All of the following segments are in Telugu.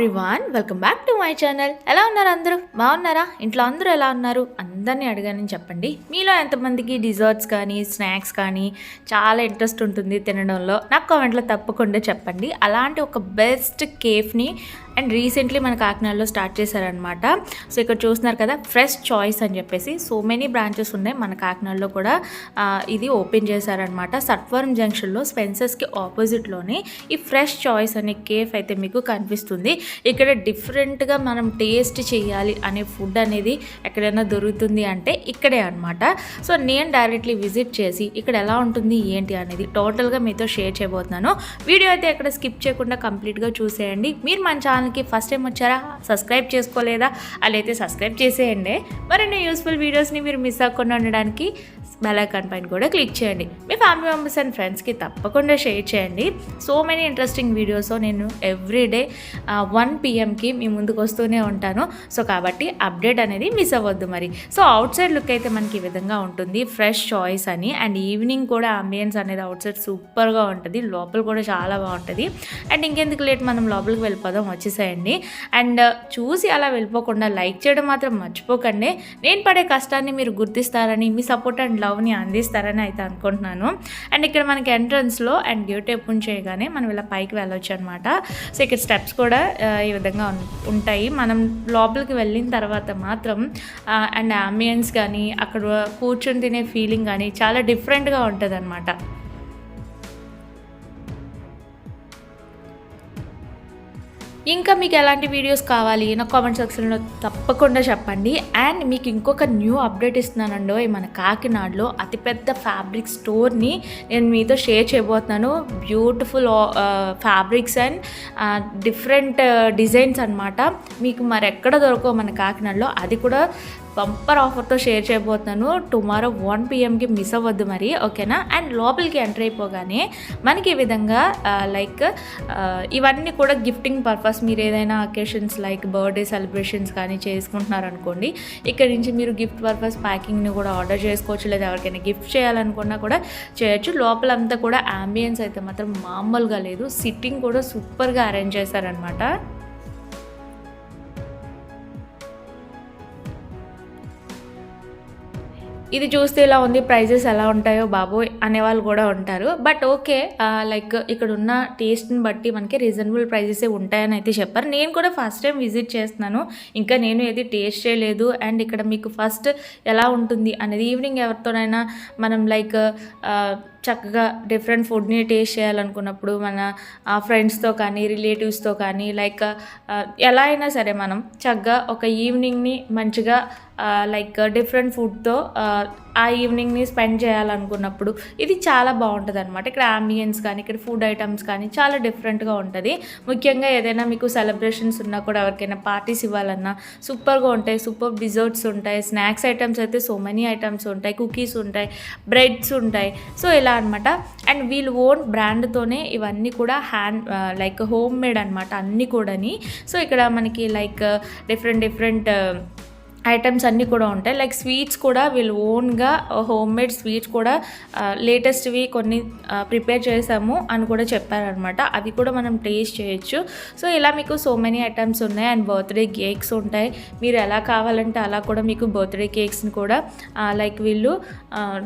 Everyone welcome back to my channel ఎలా ఉన్నారు అందరూ? బాగున్నారా? ఇంట్లో అందరూ ఎలా ఉన్నారు? అందరినీ అడగానని చెప్పండి. మీలో ఎంతమందికి డిజర్ట్స్ కానీ స్నాక్స్ కానీ చాలా ఇంట్రెస్ట్ ఉంటుంది తినడంలో? నాకు కామెంట్లో తప్పకుండా చెప్పండి. అలాంటి ఒక బెస్ట్ కేఫ్ని అండ్ రీసెంట్లీ మన కాకినాడలో స్టార్ట్ చేశారనమాట సో ఇక్కడ చూస్తున్నారు కదా ఫ్రెష్ చాయిస్ అని చెప్పేసి సో మెనీ బ్రాంచెస్ ఉన్నాయి మన కాకినాడలో కూడా. ఇది ఓపెన్ చేశారనమాట సత్వరం జంక్షన్లో స్పెన్సర్స్కి ఆపోజిట్లోనే ఈ ఫ్రెష్ చాయిస్ అనే కేఫ్ అయితే మీకు కనిపిస్తుంది. ఇక్కడ డిఫరెంట్గా మనం టేస్ట్ చేయాలి అనే ఫుడ్ అనేది ఎక్కడైనా దొరుకుతుంది అంటే ఇక్కడే అనమాట సో నేను డైరెక్ట్లీ విజిట్ చేసి ఇక్కడ ఎలా ఉంటుంది ఏంటి అనేది టోటల్గా మీతో షేర్ చేయబోతున్నాను. వీడియో అయితే ఎక్కడ స్కిప్ చేయకుండా కంప్లీట్గా చూసేయండి. మీరు మన ఛానల్కి ఫస్ట్ టైం వచ్చారా సబ్స్క్రైబ్ చేసుకోలేదా అలా అయితే సబ్స్క్రైబ్ చేసేయండి. మరిన్ని యూస్ఫుల్ వీడియోస్ని మీరు మిస్ అవ్వకుండా ఉండడానికి బెల్ ఐకాన్ పైన కూడా క్లిక్ చేయండి. మీ ఫ్యామిలీ మెంబర్స్ అండ్ ఫ్రెండ్స్కి తప్పకుండా షేర్ చేయండి. సో మెనీ ఇంట్రెస్టింగ్ వీడియోస్ నేను ఎవ్రీడే వన్ పిఎంకి మీ ముందుకు వస్తూనే ఉంటాను. సో కాబట్టి అప్డేట్ అనేది మిస్ అవ్వద్దు మరి. సో అవుట్ సైడ్ లుక్ అయితే మనకి ఈ విధంగా ఉంటుంది. ఫ్రెష్ చాయిస్ అని అండ్ ఈవినింగ్ కూడా అంబియన్స్ అనేది అవుట్ సైడ్ సూపర్గా ఉంటుంది. లోపల కూడా చాలా బాగుంటుంది. అండ్ ఇంకెందుకు లేట్ మనం లోపలికి వెళ్ళిపోదాం వచ్చేసేయండి. అండ్ చూసి అలా వెళ్ళిపోకుండా లైక్ చేయడం మాత్రం మర్చిపోకండి. నేను పడే కష్టాన్ని మీరు గుర్తిస్తారని మీ సపోర్ట్ అండ్ లవ్ లవ్ని అందిస్తారని అయితే అనుకుంటున్నాను. అండ్ ఇక్కడ మనకి ఎంట్రన్స్లో అండ్ గేట్ ఓపెన్ చేయగానే మనం ఇలా పైకి వెళ్ళొచ్చు అనమాట సో ఇక్కడ స్టెప్స్ కూడా ఈ విధంగా ఉంటాయి. మనం లోపలికి వెళ్ళిన తర్వాత మాత్రం అండ్ అంబియన్స్ కానీ అక్కడ కూర్చొని తినే ఫీలింగ్ కానీ చాలా డిఫరెంట్గా ఉంటుంది అనమాట ఇంకా మీకు ఎలాంటి వీడియోస్ కావాలి నా కామెంట్ సెక్షన్లో తప్పకుండా చెప్పండి. అండ్ మీకు ఇంకొక న్యూ అప్డేట్ ఇస్తున్నానండో మన కాకినాడలో అతిపెద్ద ఫ్యాబ్రిక్ స్టోర్ని నేను మీతో షేర్ చేయబోతున్నాను. Beautiful fabrics and different designs అనమాట మీకు మరి ఎక్కడ దొరకవు మన కాకినాడలో అది కూడా బంపర్ ఆఫర్తో షేర్ చేయబోతున్నాను. టుమారో వన్ పిఎంకి మిస్ అవ్వద్దు మరి ఓకేనా? అండ్ లోపలికి ఎంటర్ అయిపోగానే మనకి ఈ విధంగా లైక్ ఇవన్నీ కూడా గిఫ్టింగ్ పర్పస్ మీరు ఏదైనా అకేషన్స్ లైక్ బర్త్డే సెలబ్రేషన్స్ కానీ చేసుకుంటున్నారనుకోండి ఇక్కడ నుంచి మీరు గిఫ్ట్ పర్పస్ ప్యాకింగ్ని కూడా ఆర్డర్ చేసుకోవచ్చు. లేదా ఎవరికైనా గిఫ్ట్ చేయాలనుకున్నా కూడా చేయొచ్చు. లోపలంతా కూడా అంబియన్స్ అయితే మాత్రం మామూలుగా లేదు. సిట్టింగ్ కూడా సూపర్గా అరేంజ్ చేశారనమాట ఇది చూస్తే ఇలా ఉంది ప్రైజెస్ ఎలా ఉంటాయో బాబోయ్ అనేవాళ్ళు కూడా ఉంటారు. బట్ ఓకే లైక్ ఇక్కడ ఉన్న టేస్ట్ని బట్టి మనకి రీజనబుల్ ప్రైజెసే ఉంటాయని అయితే చెప్పారు. నేను కూడా ఫస్ట్ టైం విజిట్ చేస్తున్నాను. ఇంకా నేను ఏది టేస్ట్ చేయలేదు. అండ్ ఇక్కడ మీకు ఫస్ట్ ఎలా ఉంటుంది అనేది ఈవినింగ్ ఎవరితోనైనా మనం లైక్ చక్కగా డిఫరెంట్ ఫుడ్ని టేస్ట్ చేయాలనుకున్నప్పుడు మన ఫ్రెండ్స్తో కానీ రిలేటివ్స్తో కానీ లైక్ ఎలా అయినా సరే మనం చక్కగా ఒక ఈవినింగ్ని మంచిగా లైక్ డిఫరెంట్ ఫుడ్తో ఆ ఈవినింగ్ని స్పెండ్ చేయాలనుకున్నప్పుడు ఇది చాలా బాగుంటుంది అనమాట ఇక్కడ అంబియన్స్ కానీ ఇక్కడ ఫుడ్ ఐటమ్స్ కానీ చాలా డిఫరెంట్గా ఉంటుంది. ముఖ్యంగా ఏదైనా మీకు సెలబ్రేషన్స్ ఉన్నా కూడా ఎవరికైనా పార్టీస్ ఇవ్వాలన్నా సూపర్గా ఉంటాయి. సూపర్ డిజర్ట్స్ ఉంటాయి. స్నాక్స్ ఐటమ్స్ అయితే సో మెనీ ఐటమ్స్ ఉంటాయి. కుకీస్ ఉంటాయి. బ్రెడ్స్ ఉంటాయి. సో ఇలా అనమాట అండ్ వీళ్ళు ఓన్ బ్రాండ్తోనే ఇవన్నీ కూడా హ్యాండ్ లైక్ హోమ్ మేడ్ అనమాట అన్నీ కూడాని. సో ఇక్కడ మనకి లైక్ డిఫరెంట్ డిఫరెంట్ ఐటమ్స్ అన్నీ కూడా ఉంటాయి. లైక్ స్వీట్స్ కూడా వీళ్ళు ఓన్గా హోమ్ మేడ్ స్వీట్స్ కూడా లేటెస్ట్వి కొన్ని ప్రిపేర్ చేసాము అని కూడా చెప్పారనమాట అవి కూడా మనం టేస్ట్ చేయొచ్చు. సో ఇలా మీకు సో మెనీ ఐటమ్స్ ఉన్నాయి అండ్ బర్త్డే కేక్స్ ఉంటాయి. మీరు ఎలా కావాలంటే అలా కూడా మీకు బర్త్డే కేక్స్ని కూడా లైక్ వీళ్ళు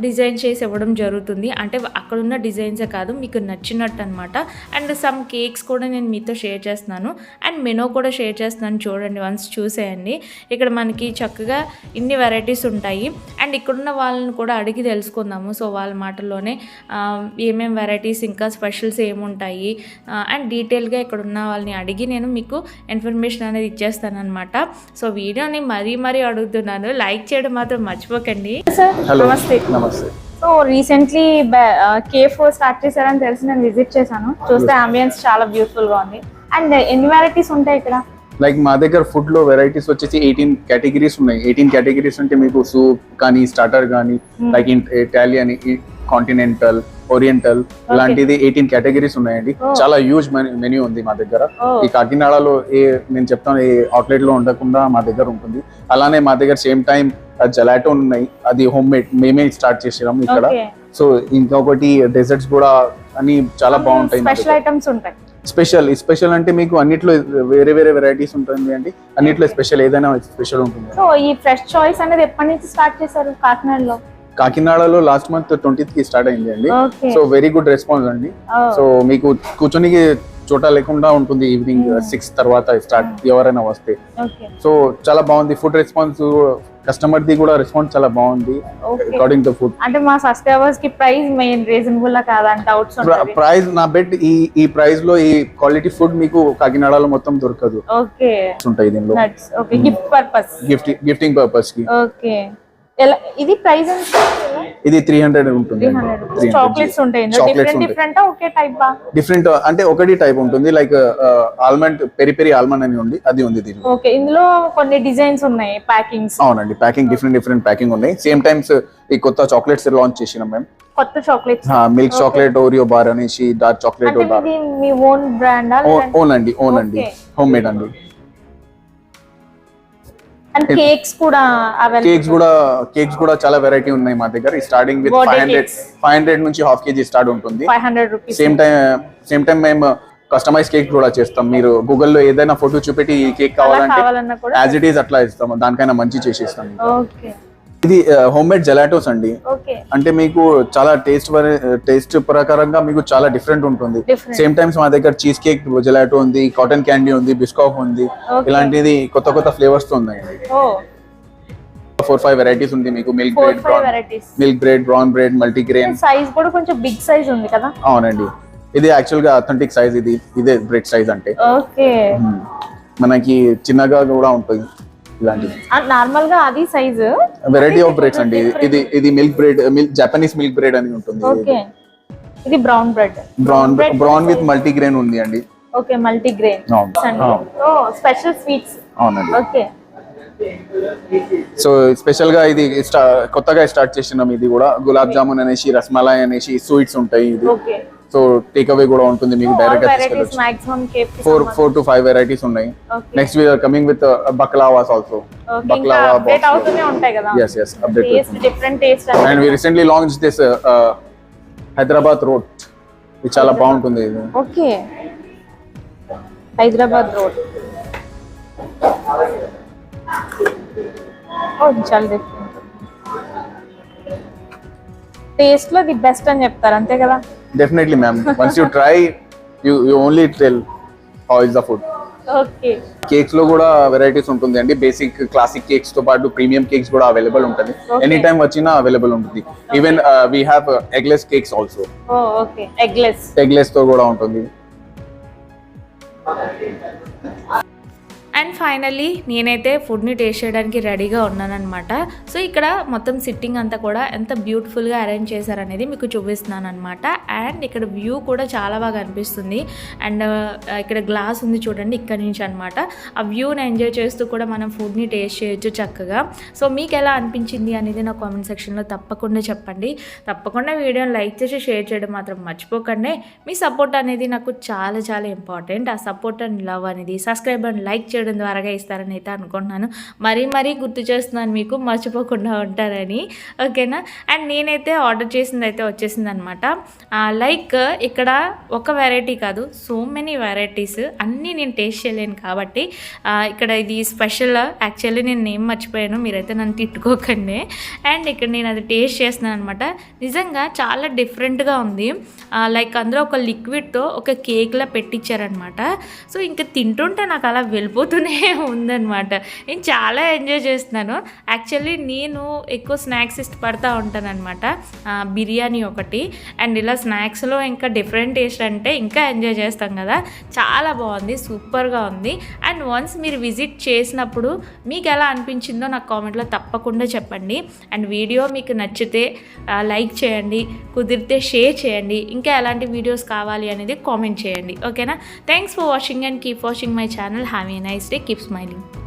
డిజైన్ చేసి ఇవ్వడం జరుగుతుంది. అంటే అక్కడ ఉన్న డిజైన్సే కాదు మీకు నచ్చినట్టు అనమాట అండ్ సమ్ కేక్స్ కూడా నేను మీతో షేర్ చేస్తున్నాను. అండ్ మెనో కూడా షేర్ చేస్తున్నాను చూడండి వన్స్ చూసేయండి. ఇక్కడ మనకి చక్కగా ఇన్ని వెరైటీస్ ఉంటాయి. అండ్ ఇక్కడున్న వాళ్ళని కూడా అడిగి తెలుసుకుందాము. సో వాళ్ళ మాటల్లోనే ఆ, ఏమేం వెరైటీస్ ఇంకా స్పెషల్స్ ఏముంటాయి? అండ్ డీటెయిల్గా ఇక్కడ ఉన్న వాళ్ళని అడిగి నేను మీకు ఇన్ఫర్మేషన్ అనేది ఇచ్చేస్తాను అనమాట సో వీడియోని మరీ మరీ అడుగుతున్నాను. లైక్ చేయడం మాత్రం మర్చిపోకండి. సార్ నమస్తే. నమస్తే. సో రీసెంట్లీ కేఫ్ స్టార్ట్ చేశారని తెలిసి నేను విజిట్ చేశాను. చూస్తే అంబియన్స్ చాలా బ్యూటిఫుల్గా ఉంది. అండ్ ఎన్ని వెరైటీస్ ఉంటాయి ఇక్కడ? లైక్ మా దగ్గర ఫుడ్లో వెరైటీస్ వచ్చేసి ఎయిటీన్ కేటగిరీస్ ఉన్నాయి. ఎయిటీన్ కేటగిరీస్ అంటే మీకు సూప్ కానీ స్టార్టర్ కానీ లైక్ ఇటాలియన్ కాంటినెంటల్ ఓరియంటల్ ఇలాంటిది ఎయిటీన్ కేటగిరీస్ ఉన్నాయండి. Oh. చాలా హ్యూజ్ మెన్యూ ఉంది మా దగ్గర. Oh. ఈ కాకినాడలో ఏ నేను చెప్తాను ఏ అవుట్లెట్లో ఉండకుండా మా దగ్గర ఉంటుంది. అలానే మా దగ్గర సేమ్ టైం జలాటో ఉన్నాయి. అది హోమ్ మేడ్ మేమే స్టార్ట్ చేసాము ఇక్కడ. సో ఇంకొకటి డెజర్ట్స్ కూడా అన్ని చాలా బాగుంటాయి స్పెషల్. ఐటమ్స్ ఉంటాయి. స్పెషల్ స్పెషల్ అంటే మీకు అన్నిట్లో వేరే వేరే వెరైటీస్ ఉంటుంది అండి. అన్నిట్లో స్పెషల్ ఏదైనా స్పెషల్ ఉంటుంది. సో ఈ ఫ్రెష్ చాయిస్ అనేది ఎప్పటి నుంచి స్టార్ట్ చేశారు కాకినాడలో? కాకినాడలో లాస్ట్ మంత్ ట్వంటీత్కి స్టార్ట్ అయింది అండి. సో వెరీ గుడ్ రెస్పాన్స్ అండి. సో మీకు కూర్చొనికి చోట లేకుండా ఉంటుంది ఈవినింగ్ సిక్స్ తర్వాత స్టార్ట్ ఎవరైనా వస్తే. సో చాలా బాగుంది. ఫుడ్ రెస్పాన్స్ కస్టమర్ ది కూడా రెస్పాన్స్ చాలా బాగుంది అకార్డింగ్ టు ఫుడ్ అంటే మా సబ్స్క్రైబర్స్కి ప్రైస్ మెయిన్ రీజనబుల్ కాదని డౌట్స్ ప్రైస్ నా బెట్ ఈ ఈ ప్రైస్లో ఈ క్వాలిటీ ఫుడ్ మీకు కాకినాడలో మొత్తం దొరకదు. ఓకే ఉంటాయి దీనిలో. Okay gift purpose gift gifting పర్పస్కి. ఓకే ఎలా ఇది ప్రైస్ ఎంత ఇది త్రీ హండ్రెడ్ ఉంటుంది చాక్లెట్స్ ఉంటాయి. డిఫరెంట్ డిఫరెంట్ ఒకే టైప్ బా డిఫరెంట్ అంటే ఒకటి టైప్ ఉంటుంది. Like almond peri peri almond అని ఉంది. అది ఉంది దీనిలో. ఓకే ఇందులో కొన్ని డిజైన్స్ ఉన్నాయి ప్యాకింగ్స్ అవునండి ప్యాకింగ్ డిఫరెంట్ డిఫరెంట్ ప్యాకింగ్ ఉన్నాయి. సేమ్ టైమ్స్ ఈ కొత్త చాక్లెట్స్ లాంచ్ చేసినాం మేము కొత్త chocolates milk chocolate Oreo bar అనేసి డార్క్ చాక్లెట్ ఓన్ బ్రాండా ఓన్ అండి ఓన్ అండి. హోమ్ మేడ్ అండి. అండ్ కేక్స్ కూడా కేక్స్ కూడా కేక్స్ కూడా చాలా వెరైటీ ఉన్నాయి మా దగ్గర. Starting with five hundred. Five hundred నుంచి హాఫ్ కేజీ స్టార్ట్ ఉంటుంది. Five hundred rupees same time same time మేము కస్టమైజ్ కేక్ కూడా చేస్తాం. మీరు గూగుల్లో ఏదైనా ఫోటో చూపెట్టి ఈ కేక్ కావాలంటే యాజ్ ఇట్ ఈస్ అట్లా ఇస్తాం దానికైనా మంచి చేసేస్తాం. ఓకే ఇది హోమ్ మేడ్ జెలాటోస్ అండి. అంటే మీకు చాలా టేస్ట్ టేస్ట్ ప్రకారంగా మీకు చాలా డిఫరెంట్ ఉంటుంది. సేమ్ టైమ్స్ మా దగ్గర చీజ్ కేక్ జెలాటో ఉంది కాటన్ క్యాండీ ఉంది బిస్కాఫ్ ఉంది. ఇలాంటిది కొత్త కొత్త ఫ్లేవర్స్తో ఉన్నాయండి ఓ. ఫోర్ ఫైవ్ వెరైటీస్ ఉంది మీకు. Milk bread milk bread brown bread multigrain size కూడా కొంచెం బిగ్ సైజ్ ఉంది కదా? అవునండి. ఇది యాక్చువల్గా అథెంటిక్ సైజ్ ఇది. ఇదే బ్రెడ్ సైజ్ అంటే. మనకి చిన్నగా కూడా ఉంటుంది ఇలాంటిది. నార్మల్గా అది సైజ్ వెరైటీ ఆఫ్ బ్రెడ్స్ అండి. ఇది- ఇది milk bread milk Japanese milk bread అని ఉంటుంది. ఓకే ఇది brown bread brown brown with multigrain ఉంది అండి. Okay multigrain. ఓ స్పెషల్ స్వీట్స్ అవునండి. ఓకే సో స్పెషల్గా ఇది కొత్తగా స్టార్ట్ చేసినాం ఇది కూడా. గులాబ్ జామున్ అనేసి రస్మలాయ్ అనేసి స్వీట్స్ ఉంటాయి ఇది. సో టేక్ అవే కూడా ఉంటుంది మీకు డైరెక్ట్గా తీసుకెళ్ళచ్చు four four to five varieties ఉన్నాయి. Next we're coming with baklavas also baklava yes update and we recently launch this Hyderabad road ఇది చాలా బాగుంటుంది ఇది. ఓకే హైదరాబాద్ రోడ్ ఓ చాలా డిఫరెంట్ టేస్ట్లో ది బెస్ట్ అని చెప్తారు అంతే కదా? Definitely ma'am once you try you you only tell how is the food కేక్స్లో కూడా వెరైటీస్ ఉంటుంది అండి. బేసిక్ క్లాసిక్ కేక్స్తో పాటు ప్రీమియం కేక్స్ కూడా అవైలబుల్ ఉంటుంది. ఎనీ టైం వచ్చినా అవైలబుల్ ఉంటుంది. Even we have eggless cakes also ఎగ్లెస్తో కూడా ఉంటుంది. అండ్ ఫైనల్లీ నేనైతే ఫుడ్ని టేస్ట్ చేయడానికి రెడీగా ఉన్నానమాట సో ఇక్కడ మొత్తం సిట్టింగ్ అంతా కూడా ఎంత బ్యూటిఫుల్గా అరేంజ్ చేశారనేది మీకు చూపిస్తున్నాను అనమాట అండ్ ఇక్కడ వ్యూ కూడా చాలా బాగా అనిపిస్తుంది. అండ్ uh, ఇక్కడ గ్లాస్ ఉంది చూడండి ఇక్కడ నుంచి అనమాట ఆ వ్యూని ఎంజాయ్ చేస్తూ కూడా మనం ఫుడ్ని టేస్ట్ చేయొచ్చు చక్కగా. సో మీకు ఎలా అనిపించింది అనేది నా కామెంట్ సెక్షన్లో తప్పకుండా చెప్పండి. తప్పకుండా వీడియోని లైక్ చేసి షేర్ చేయడం మాత్రం మర్చిపోకండి. మీ సపోర్ట్ అనేది నాకు చాలా చాలా ఇంపార్టెంట్ ఆ సపోర్ట్ అండ్ లవ్ అనేది సబ్స్క్రైబ్ అండ్ లైక్ చేయడం ద్వారాగా ఇస్తారని అయితే అనుకుంటున్నాను. మరీ మరీ గుర్తు చేస్తున్నాను మీకు మర్చిపోకుండా ఉంటారని. ఓకేనా? అండ్ నేనైతే ఆర్డర్ చేసింది అయితే వచ్చేసింది అనమాట లైక్ ఇక్కడ ఒక వెరైటీ కాదు సో మెనీ వెరైటీస్. అన్నీ నేను టేస్ట్ చేయలేను కాబట్టి ఇక్కడ ఇది స్పెషల్. యాక్చువల్లీ నేను నేమ్ మర్చిపోయాను మీరైతే నన్ను తిట్టుకోకండి. అండ్ ఇక్కడ నేను అది టేస్ట్ చేస్తున్నాను అనమాట నిజంగా చాలా డిఫరెంట్గా ఉంది. లైక్ అందులో ఒక లిక్విడ్తో ఒక కేక్లా పెట్టించారనమాట. సో ఇంకా తింటుంటే నాకు అలా వెళ్ళిపోతూనే ఉందన్నమాట. నేను చాలా ఎంజాయ్ చేస్తున్నాను. యాక్చువల్లీ నేను ఎక్కువ స్నాక్స్ ఇష్టపడతా ఉంటాననమాట బిర్యానీ ఒకటి. అండ్ ఇలా స్నాక్స్లో ఇంకా డిఫరెంట్ టేస్ట్ అంటే ఇంకా ఎంజాయ్ చేస్తాం కదా. చాలా బాగుంది సూపర్గా ఉంది. అండ్ వన్స్ మీరు విజిట్ చేసినప్పుడు మీకు ఎలా అనిపించిందో నాకు కామెంట్లో తప్పకుండా చెప్పండి. అండ్ వీడియో మీకు నచ్చితే లైక్ చేయండి కుదిరితే షేర్ చేయండి. ఇంకా ఎలాంటి వీడియోస్ కావాలి అనేది కామెంట్ చేయండి. ఓకేనా? Thanks for watching and keep watching my channel. Have a nice Stay. Keep smiling.